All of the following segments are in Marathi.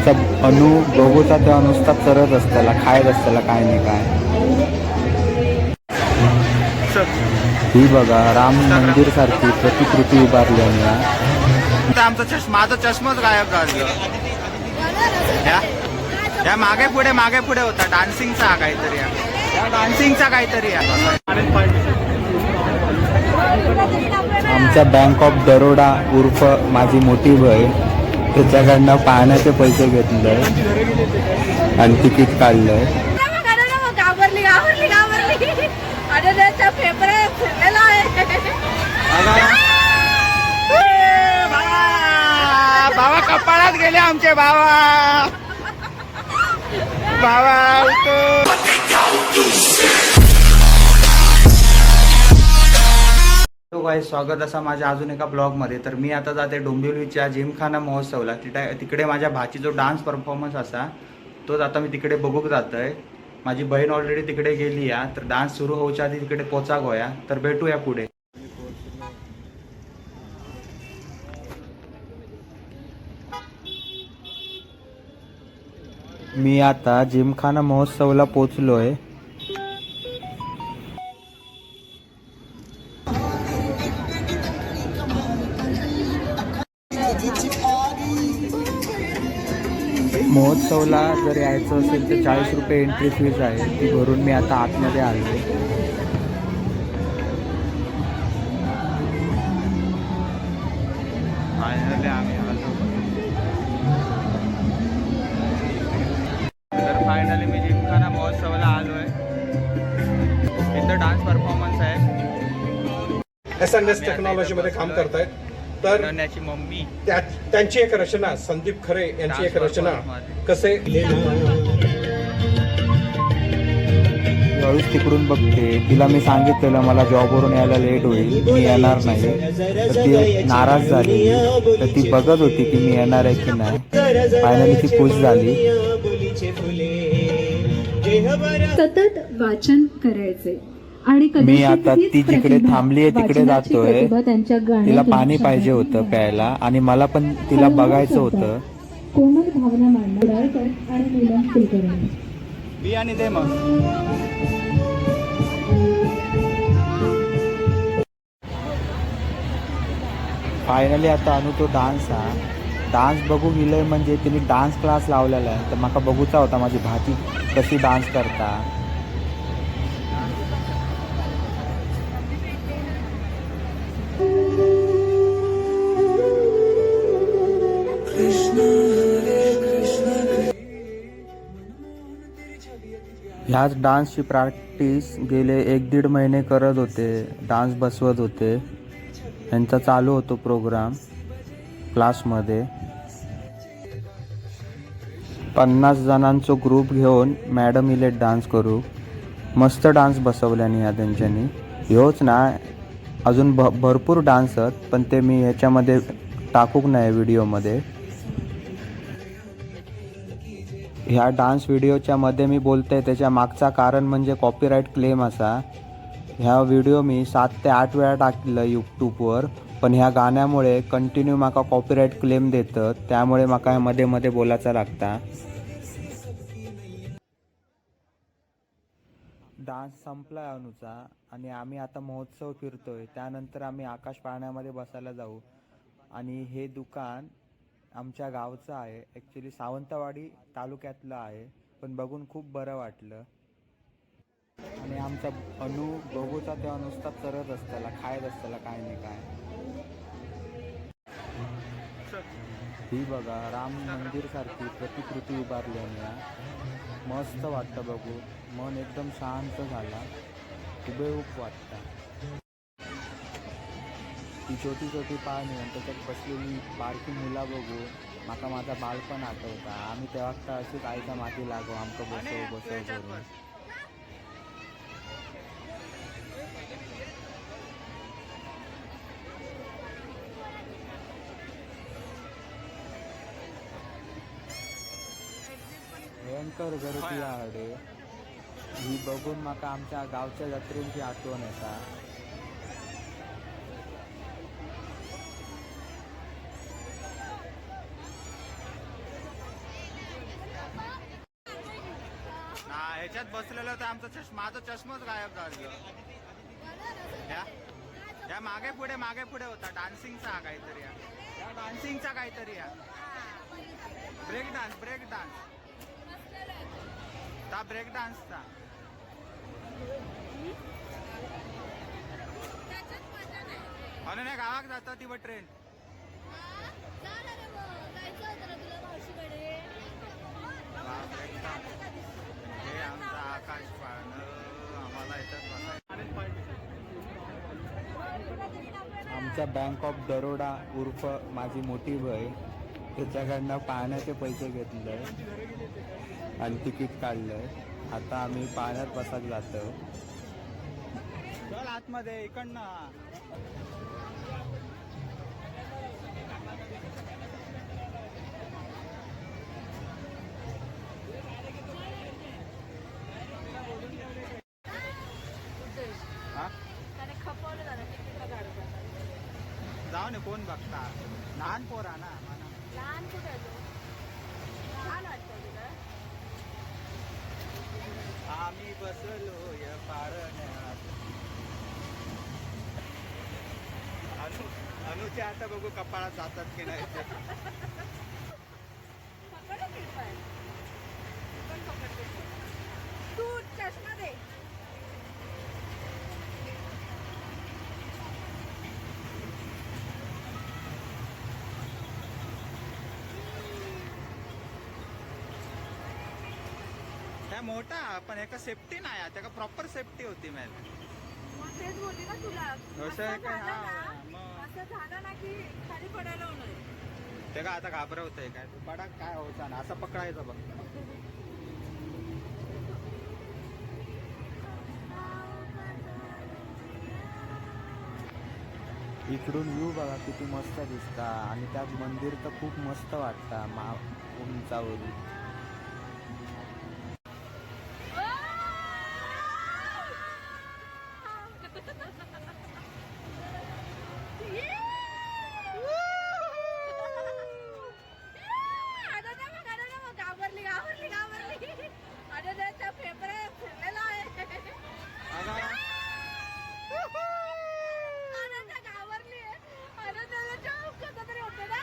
आमचा अनु बघूचा तेव्हा नुसता चरत असताला खायत असताला काय नाही काय. ही बघा राम मंदिर सारखी प्रतिकृती उभारली. आता आमचा चष्मा माझा चष्माच गायब झाला या. मागे पुढे मागे पुढे होता. डान्सिंगचा हा काहीतरी डान्सिंगचा काहीतरी आहे. आमच्या बँक ऑफ दरोडा उर्फ माझी मोठी बहीण. त्याच्याकडनं पाण्याचे पैसे घेतलंय आणि तिकीट काढलंय घाबरली घाबरली घाबरली. आणि त्याचा पेपर उठो. स्वागत असा माझ्या अजून एका ब्लॉगमध्ये. तर मी आता जाते डोंबिवलीच्या जिमखाना महोत्सवला. तिथे तिकडे माझ्या भाची जो डान्स परफॉर्मन्स असा तोच आता मी तिकडे बघूक जातो आहे माझी बहीण ऑलरेडी तिकडे गेली या तर डान्स सुरू होऊच्या आधी तिकडे पोचा गोया तर भेटूया पुढे. मी आता जिमखाना महोत्सवला पोचलो आहे महोत्सवला जर यायचं असेल तर चाळीस रुपये एंट्री फीज आहे ती भरून मी आता आतमध्ये आलो. फायनली आम्ही आलो. तर फायनली मी जिमखाना महोत्सवाला आलो आहे इथं डान्स परफॉर्मन्स आहे. एस एन एस टेक्नॉलॉजीमध्ये काम करतायत तर मम्मी. त्या त्यांची एक रचना संदीप खरे यांची एक रचना. कसे? हळूच तिकडून बघते. तिला मी सांगितलेलं मला जॉबवरून यायला लेट होईल. मी येणार नाही. तर ती नाराज झाली. तर ती बघत होती की मी येणार आहे की नाही. फायनली ती खुश झाली. सतत वाचन करायचे. आणि मी आता ती जिकडे प्रतिभा, थांबलीये तिकडे जातोय. तिला पाणी पाहिजे होतं प्यायला आणि मला पण तिला बघायचं होतं. कोमल भावना मांडणार आणि नीलम कुलकर्णी बी आणि दे मग. फायनली आता अनु तो डान्स हा. डान्स बघू गेलोय म्हणजे तिने डान्स क्लास लावलेला आहे. तर माका बघूचा होता माझी भाची कशी डान्स करता. ह्याच डान्सची प्रॅक्टिस गेले एक दीड महिने करत होते डान्स बसवत होते. यांचा चालू होतो प्रोग्राम क्लासमध्ये. पन्नास जणांचो ग्रुप घेऊन मॅडम इलेट डान्स करू. मस्त डान्स बसवल्याने या त्यांच्यानी. ह्योच ना अजून भ भरपूर डान्स आहेत पण ते मी ह्याच्यामध्ये टाकूक नाही व्हिडिओमध्ये. ह्या डान्स व्हिडिओच्या मध्ये मी बोलते त्याच्या मागचा कारण म्हणजे कॉपीराईट क्लेम असा. ह्या व्हिडिओ मी सात ते आठ वेळा टाकलं यूट्यूबवर पण ह्या गाण्यामुळे कंटिन्यू माका कॉपीराईट क्लेम देतं त्यामुळे माका मध्ये मध्ये बोलायचा लागता. डान्स संपला अनुचा आणि आम्ही आता महोत्सव फिरतोय त्यानंतर आम्ही आकाश पाळण्यामध्ये बसायला जाऊ. आणि हे दुकान आमच्या गावचं आहे. ॲक्च्युली सावंतवाडी तालुक्यातलं आहे. पण बघून खूप बरं वाटलं. आणि आमचा अनु बघूचा तेव्हा नुसता चरत असताला खायत असताला काय नाही काय. ही बघा राम मंदिर सारखी प्रतिकृती उभारली आम्ही मस्त वाटतं बघू मन एकदम शांत झाला. हुबेहूब वाटतं. ती छोटी छोटी पाणी आणि त्याच्यात बसलेली बारकी मुला बघू. माका माझा बालपण आठवता. आम्ही तेव्हा तर अशीच आईच्या माती लागो आमका बसव बसव करून. भयंकर गर्दी आहे. ही बघून माका आमच्या गावच्या जत्रेची आठवण येता. ह्याच्यात बसलेलं तर आमचा चष्मा. माझा चष्माच गायब झालो. या. या मागे पुढे मागे पुढे होता. डान्सिंगचा हा काहीतरी. या डान्सिंगचा काहीतरी हा ब्रेक डान्स ब्रेक डान्स. हा ब्रेक डान्सचा. म्हणून या गावात जातं ती ट्रेन हा? जा ना रे मग. जायचं होतं ना तुला मावशीकडे हे आमचा आकाश पाळणं आम्हाला याच्यात बसायचं आमचा बँक ऑफ दरोडा उर्फ माझी मोठी बहीण त्याच्याकडनं पाहण्याचे पैसे घेतले आणि तिकीट काढलंय. आता आम्ही पाण्यात बसत जातो चल आतमध्ये इकडनं. कोण बघता? लहान पोरा ना. लहान कुठे आहे तो? लहान वाटतं तुला. आम्ही बसलो या पारण्यात. अनु अनुचे आता बघू कपाळात जातात की नाही ते. पकड पण तू चष्मा दे. हे मोठा पण एका सेफ्टी नाही आहे त्याला प्रॉपर सेफ्टी होती मॅम मग तेच बोलली ना तुला असं आहे काय? झालं हा, ना मग. असं झालं ना की खाली पडायला होणार. ते का आता घाबरवतंय काय? तू पडा काय होता ना असं पकडायचं बघ. इकडून व्ह्यू बघा किती मस्त दिसता. आणि त्यात मंदिर तर खूप मस्त वाटतं मा उंचावरून घाबरली घाबरली घाबरली अरे त्याचा पेपर फिरलेला आहे अनंत घाबरली अनंताला चौक कसं तरी होतं ना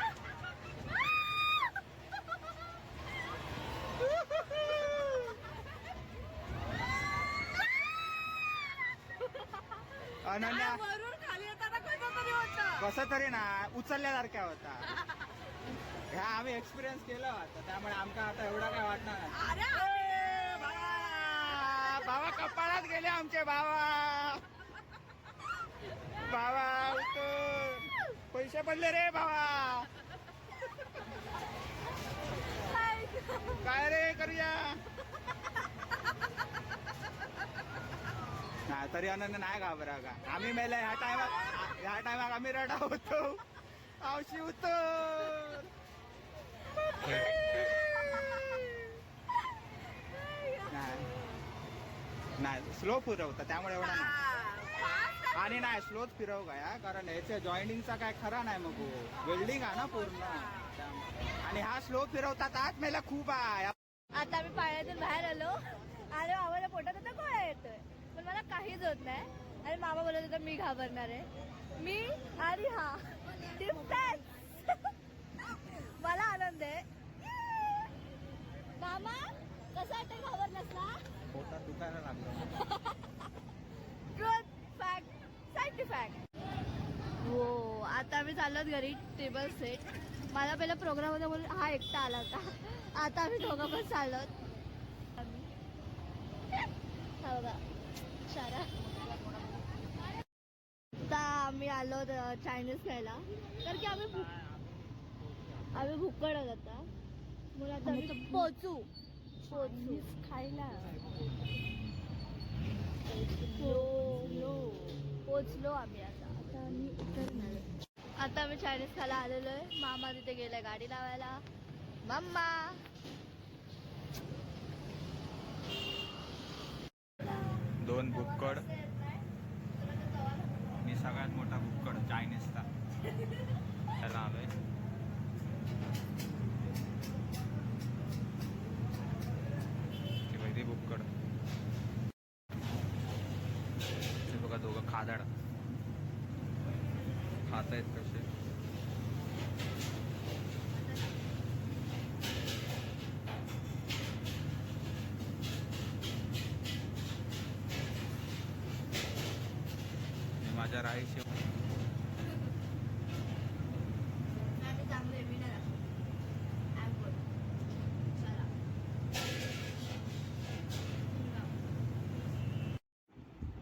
अनन्या. वरून खाली येताना कसं तरी होतं? कसं तरी ना उचलल्यासारख्या होता. ह्या आम्ही एक्सपिरियन्स केला होता त्यामुळे आमका आता एवढा काय वाटणार नाही. अरे बाबा! बाबा कपाळात गेले आमचे बाबा. बाबा उतर. पैसे पडले रे बाबा. काय रे करूया? तरी आनंद नाही घाबरा का आम्ही मेले ह्या टायमात ह्या टायमात आम्ही रडा होतो. आवशी होतो नाही. स्लो फिरवता त्यामुळे एवढा नाही. आणि नाही स्लोच फिरव गया कारण याच्या जॉईनिंगचा काय खरा नाही मग बिल्डिंग आहे ना पूर्ण. आणि हा स्लो फिरवतात आत मेला खूप आहे. आता आम्ही पाण्यातून बाहेर आलो. आलो मामाला पोटात आता गोळा येतोय पण मला काहीच होत नाही. आणि मामा बोलत होता मी घाबरणार आहे. मी आणि हा. मला आनंद आहे. मामा कसं वाटतं घाबरलास ना? पोटात दुखायला लागलं. ट्रुथ फॅक्ट सायंटी फॅक्ट हो आता आम्ही चाललो घरी टेबल सेट मला पहिला प्रोग्राम होता म्हणून हा एकटा आला होता. आता आम्ही दोघं पण चाललो हा बघा. शारा आता आम्ही आलो चायनीज खायला तर की आम्ही भूक आम्ही आहोत आता आम्ही पोचू. पोचू. खायला. पोचलो. पोचलो आम्ही आता. आता आम्ही उतरणार आता आम्ही चायनीज खायला आलेलो आहे. मामा तिथे गेलाय गाडी लावायला. मम्मा दोन बुक्कड. मी सगळ्यात मोठा बुक्कड चायनीजचा. त्याला आलोय. ते बुक्कड. ते बघा दोघं खादाड. खात आहेत कसे. माझ्या राईशी.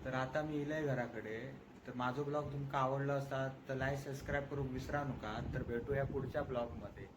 तर आता मी येईल घराकडे. तर माझा ब्लॉग तुमका आवडला असता तर लाईक सबस्क्राईब करूक विसरा नका. तर भेटूया पुढच्या ब्लॉगमध्ये